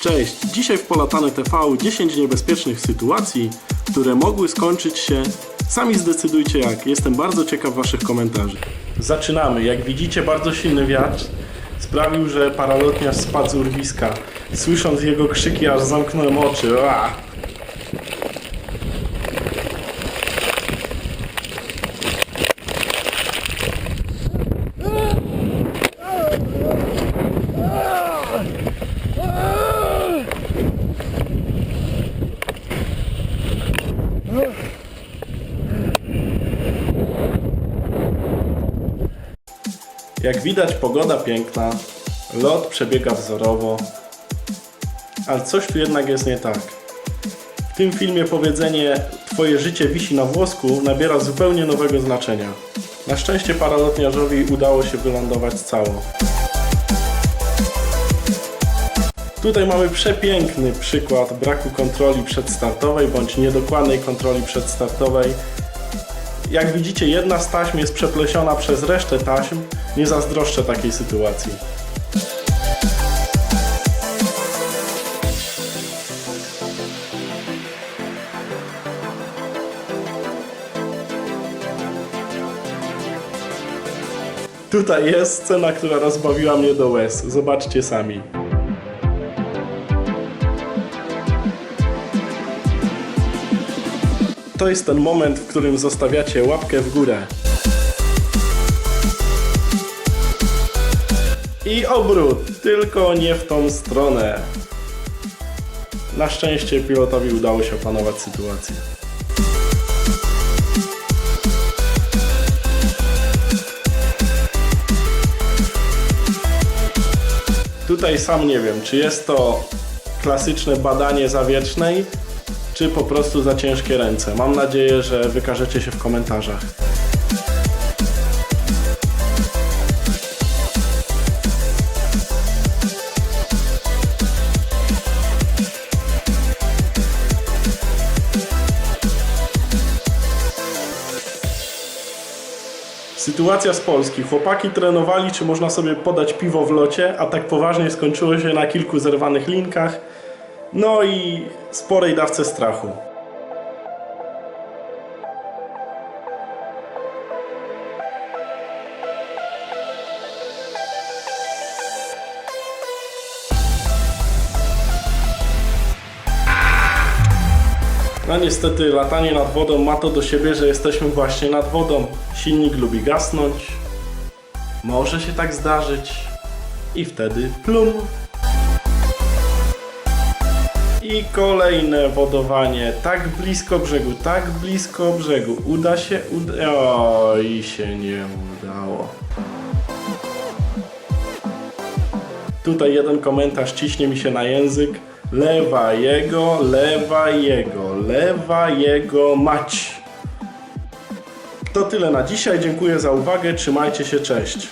Cześć, dzisiaj w Polatane TV 10 niebezpiecznych sytuacji, które mogły skończyć się. Sami zdecydujcie jak. Jestem bardzo ciekaw Waszych komentarzy. Zaczynamy. Jak widzicie, bardzo silny wiatr sprawił, że paralotniarz spadł z urwiska. Słysząc jego krzyki, aż zamknąłem oczy. Jak widać, pogoda piękna, lot przebiega wzorowo, ale coś tu jednak jest nie tak. W tym filmie powiedzenie Twoje życie wisi na włosku nabiera zupełnie nowego znaczenia. Na szczęście paralotniarzowi udało się wylądować cało. Tutaj mamy przepiękny przykład braku kontroli przedstartowej bądź niedokładnej kontroli przedstartowej jak widzicie, jedna z taśm jest przeplesiona przez resztę taśm. Nie zazdroszczę takiej sytuacji. Tutaj jest scena, która rozbawiła mnie do łez. Zobaczcie sami. To jest ten moment, w którym zostawiacie łapkę w górę. I obrót, tylko nie w tą stronę. Na szczęście pilotowi udało się opanować sytuację. Tutaj sam nie wiem, czy jest to klasyczne badanie zawiecznej, czy po prostu za ciężkie ręce. Mam nadzieję, że wykażecie się w komentarzach. Sytuacja z Polski. Chłopaki trenowali, czy można sobie podać piwo w locie, a tak poważnie skończyło się na kilku zerwanych linkach. No i sporej dawce strachu. No niestety latanie nad wodą ma to do siebie, że jesteśmy właśnie nad wodą. Silnik lubi gasnąć. Może się tak zdarzyć. I wtedy plum. I kolejne wodowanie. Tak blisko brzegu, tak blisko brzegu. Uda się, uda... Oj, się nie udało. Tutaj jeden komentarz ciśnie mi się na język. Lewa jego, lewa jego, lewa jego mać. To tyle na dzisiaj. Dziękuję za uwagę. Trzymajcie się. Cześć.